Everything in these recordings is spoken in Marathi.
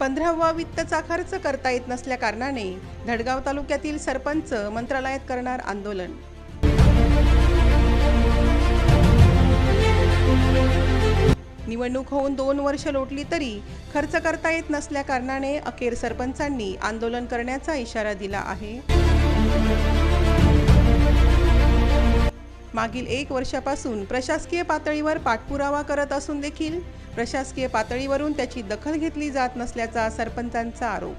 पंधरावा वित्तचा खर्च करता येत नसल्या कारणाने धडगाव तालुक्यातील सरपंच मंत्रालयात करणार आंदोलन. निवडणूक होऊन दोन वर्ष लोटली तरी खर्च करता येत नसल्या कारणाने अखेर सरपंचांनी आंदोलन करण्याचा इशारा दिला आहे. मागील एक वर्षापासून प्रशासकीय पातळीवर पाठपुरावा करत असून देखील प्रशासकीय पातळीवरून त्याची दखल घेतली जात नसल्याचा सरपंचांचा आरोप.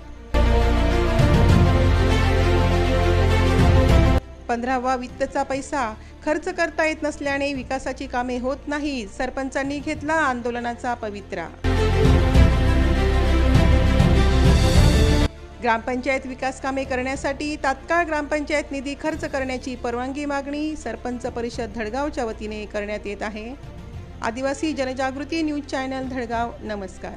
पंधरावा वित्तचा पैसा खर्च करता येत नसल्याने विकासाची कामे होत नाही सरपंचांनी घेतला आंदोलनाचा पवित्रा ग्रामपंचायत विकास कामे करण्यासाठी तात्काळ ग्रामपंचायत निधी खर्च करण्याची परवानगी मागणी सरपंच परिषद धडगावच्या वतीने करण्यात येत आहे. आदिवासी जनजागृती न्यूज चॅनल धडगाव नमस्कार.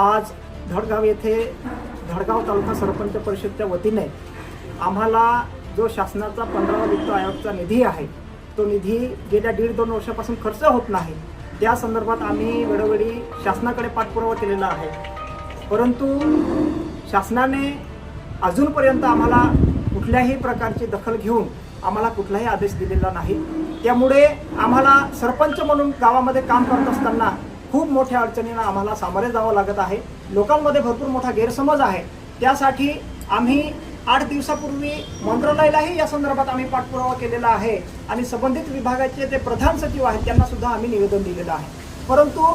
आज धडगाव येथे धडगाव तालुका सरपंच परिषदच्या वतीने आम्हाला जो शासनाचा पंधरावा वित्त आयोगचा निधी आहे तो निधी गेल्या दीड दोन वर्षापासून खर्च होत नाही. त्या संदर्भात आम्ही वेळोवेळी शासनाकडे पाठपुरावा केलेला आहे. परंतु शासनाने अजूनपर्यंत आम्हाला कुठल्याही प्रकारची दखल घेऊन आम्हाला कुठलाही आदेश दिलेला नाही. त्यामुळे आम्हाला सरपंच म्हणून गावामध्ये काम करत असताना खूप मोठ्या अडचणींना आम्हाला सामोरे जावं लागत आहे. लोकांमध्ये भरपूर मोठा गैरसमज आहे. त्यासाठी आम्ही आठ दिवसापूर्वी मंत्रालयालाही या संदर्भात आम्ही पाठपुरावा केलेला आहे आणि संबंधित विभागाचे जे प्रधान सचिव आहेत त्यांना सुद्धा आम्ही निवेदन दिलेलं आहे. परंतु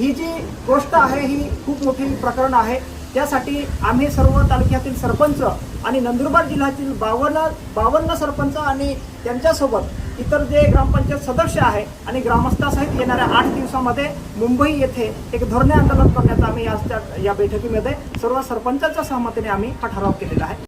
ही जी गोष्ट आहे ही खूप मोठी प्रकरण आहे. त्यासाठी आम्ही सर्व तालुक्यातील सरपंच आणि नंदुरबार जिल्ह्यातील बावन्न बावन्न सरपंच आणि त्यांच्यासोबत इतर जे ग्रामपंचायत सदस्य आहे आणि ग्रामस्थासहित येणाऱ्या आठ दिवसामध्ये मुंबई येथे एक धरणे आंदोलन करण्याचा आम्ही आज त्या या बैठकीमध्ये सर्व सरपंचांच्या सहमतीने आम्ही हा ठराव केलेला आहे.